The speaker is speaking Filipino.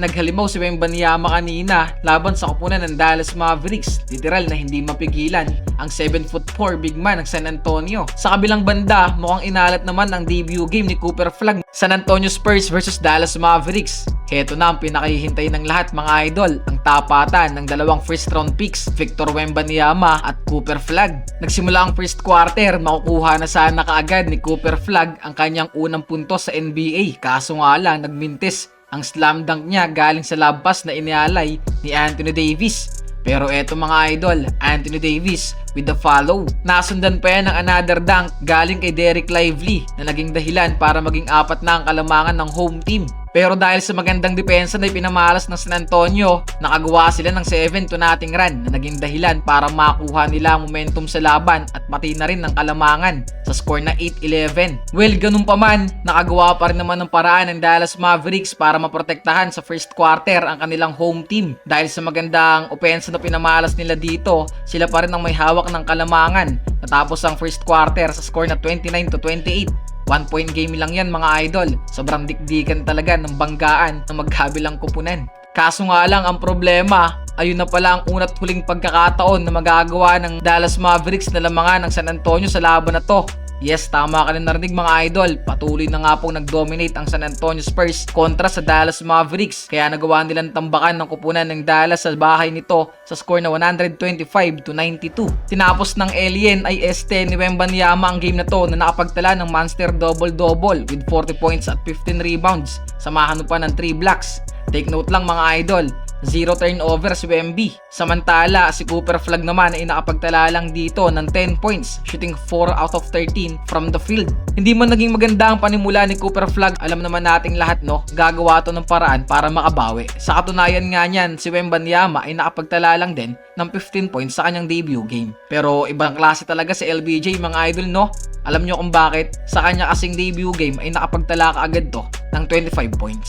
Naghalimaw si Wembanyama kanina laban sa kupunan ng Dallas Mavericks. Literal na hindi mapigilan ang 7'4 big man ng San Antonio. Sa kabilang banda, mukhang inalat naman ang debut game ni Cooper Flag San Antonio Spurs versus Dallas Mavericks. Heto na ang pinakahihintay ng lahat mga idol, ang tapatan ng dalawang first round picks, Victor Wembanyama at Cooper Flag. Nagsimula ang first quarter, makukuha na sana kaagad ni Cooper Flag ang kanyang unang puntos sa NBA. Kaso nga lang, nagmintis ang slam dunk niya galing sa labas na inialay ni Anthony Davis. Pero eto mga idol, Anthony Davis with the follow. Nasundan pa yan ng another dunk galing kay Derek Lively na naging dahilan para maging apat na ang kalamangan ng home team. Pero dahil sa magandang depensa na ipinamalas ng San Antonio, nakagawa sila ng 7 to nothing run na naging dahilan para makuha nila momentum sa laban at pati na rin ng kalamangan sa score na 8-11. Well, ganun pa man, nakagawa pa rin naman ng paraan ng Dallas Mavericks para maprotektahan sa first quarter ang kanilang home team. Dahil sa magandang opensa na pinamalas nila dito, sila pa rin ang may hawak ng kalamangan. Natapos ang first quarter sa score na 29 to 28. One point game lang yan mga idol. Sobrang dikdikan talaga ng banggaan ng magkabilang kupunan. Kaso nga lang ang problema, ayun na pala ang unat huling pagkakataon na magagawa ng Dallas Mavericks na lamangan ng San Antonio sa laban na to. Yes, tama ka na narinig mga idol. Patuloy na nga pong nag-dominate ang San Antonio Spurs kontra sa Dallas Mavericks. Kaya nagawa nilang tambakan ng kupunan ng Dallas sa bahay nito sa score na 125 to 92. Tinapos ng Alien ay este ni Wembanyama ang game na to na nakapagtala ng monster double-double with 40 points at 15 rebounds. Samahan mo pa ng 3 blocks. Take note lang mga idol, Zero turnover si Wemby. Samantala, si Cooper Flag naman ay nakapagtala lang dito ng 10 points, shooting 4 out of 13 from the field. Hindi man naging maganda ang panimula ni Cooper Flag, alam naman nating lahat no, gagawa to ng paraan para makabawi. Sa katunayan nga niyan, si Wembanyama ay nakapagtala lang din ng 15 points sa kanyang debut game. Pero ibang klase talaga si LBJ mga idol no. Alam nyo kung bakit? Sa kanya kasing debut game ay nakapagtala ka agad to ng 25 points.